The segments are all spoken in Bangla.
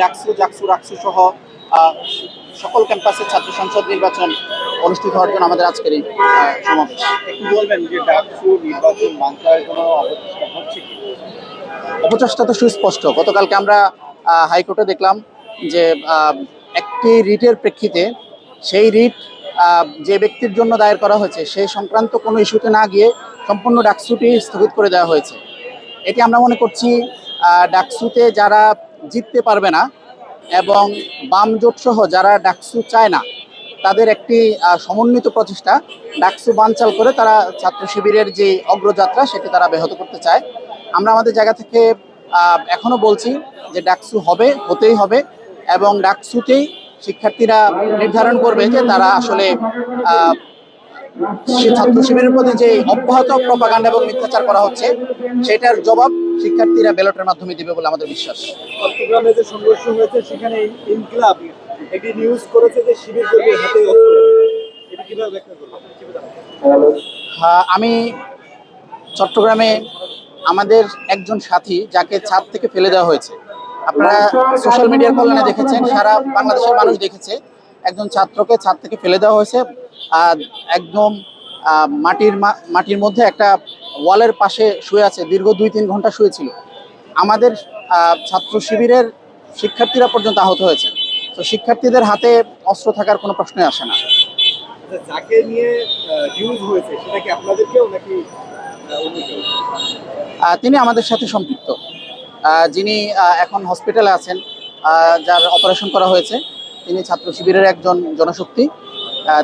ডাকসু জাকসু রাকসু সহ সকল ক্যাম্পাসের ছাত্র সংসদ নির্বাচন অনুষ্ঠিত হওয়ার জন্য আমাদের আজকের এই সমাবেশ। একটু বলবেন যে ডাকসু নির্বাচন কোনো অবস্থা হচ্ছে কি? অপচেষ্টা তো সুস্পষ্ট। গতকালকে আমরা হাইকোর্টে দেখলাম যে একটি রিটের প্রেক্ষিতে সেই রিট যে ব্যক্তির জন্য দায়ের করা হয়েছে সেই সংক্রান্ত কোনো ইস্যুতে না গিয়ে সম্পূর্ণ ডাকসুটি স্থগিত করে দেওয়া হয়েছে। এটি আমরা মনে করছি ডাকসুতে যারা জিততে পারবে না এবং বাম জোট সহ যারা ডাকসু চায় না তাদের একটি সমন্বিত প্রচেষ্টা ডাকসু বানচাল করে তারা ছাত্র শিবিরের যে অগ্রযাত্রা সেটি তারা ব্যাহত করতে চায়। আমরা আমাদের জায়গা থেকে আহ, এখনও বলছি যে ডাকসু হবে হতেই হবে এবং ডাকসুতেই শিক্ষার্থীরা নির্ধারণ করবে যে তারা আসলে ছাত্র শিবিরের প্রতি যে অব্যাহত প্রপাগান্ডা এবং মিথ্যাচার করা হচ্ছে সেটার জবাব শিক্ষার্থীরা ব্যালটের মাধ্যমে দিবে বলে আমাদের বিশ্বাস। চট্টগ্রামে যে সংঘর্ষ হয়েছে সেখানে ইনকিলাব একটি নিউজ করেছে যে শিবির হাতে এটা কীভাবে ব্যাখ্যা করবেন? হ্যাঁ, আমি চট্টগ্রামে আমাদের একজন সাথী যাকে ছাদ থেকে ফেলে দেওয়া হয়েছে। আপনারা সোশ্যাল মিডিয়ার কল্যাণে দেখেছেন সারা বাংলাদেশের মানুষ দেখেছে। একজন ছাত্রকে ছাদ থেকে ফেলে দেওয়া হয়েছে। আর একদম মাটির মাটির মধ্যে একটা ওয়ালের পাশে শুয়ে আছে দীর্ঘ দুই তিন ঘণ্টা শুয়েছিল। আমাদের ছাত্র শিবিরের শিক্ষার্থীরা পর্যন্ত আহত হয়েছে। তো শিক্ষার্থীদের হাতে অস্ত্র থাকার কোনো প্রশ্নই আসে না। আচ্ছা যাকে নিয়ে নিউজ হয়েছে সেটা কি আপনাদেরকেও নাকি আহ, অন্য কেউ? আহ, তিনি আমাদের সাথে সম্পৃক্ত। যিনি এখন হসপিটালে আছেন যার অপারেশন করা হয়েছে তিনি ছাত্র শিবিরের একজন জনশক্তি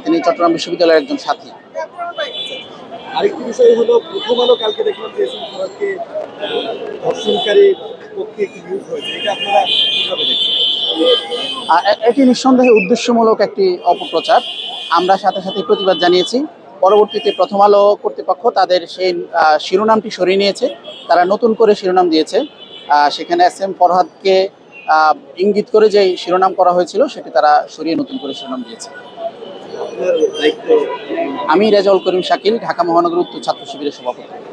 তিনি চট্টগ্রাম বিশ্ববিদ্যালয়ের একজন সাথী। আরেকটি বিষয় হলো, প্রথম আলো কালকে দেখলাম যে এসএম ফরাদকে ধর্ষণকারী পক্ষে একটি নিউজ হয়েছে। এটা আপনারা কীভাবে দেখছেন? এটি নিঃসন্দেহে উদ্দেশ্যমূলক একটি অপপ্রচার। আমরা সাথে সাথে প্রতিবাদ জানিয়েছি। পরবর্তীতে প্রথম আলো কর্তৃপক্ষ তাদের সেই শিরোনামটি সরিয়ে নিয়েছে। তারা নতুন করে শিরোনাম দিয়েছে। সেখানে এস এম ফরহাদকে ইঙ্গিত করে যে শিরোনাম করা হয়েছিল, সেটি তারা সরিয়ে নতুন করে শিরোনাম দিয়েছে। আমি রেজাউল করিম শাকিল ঢাকা মহানগর উত্তর ছাত্র শিবিরের সভাপতি।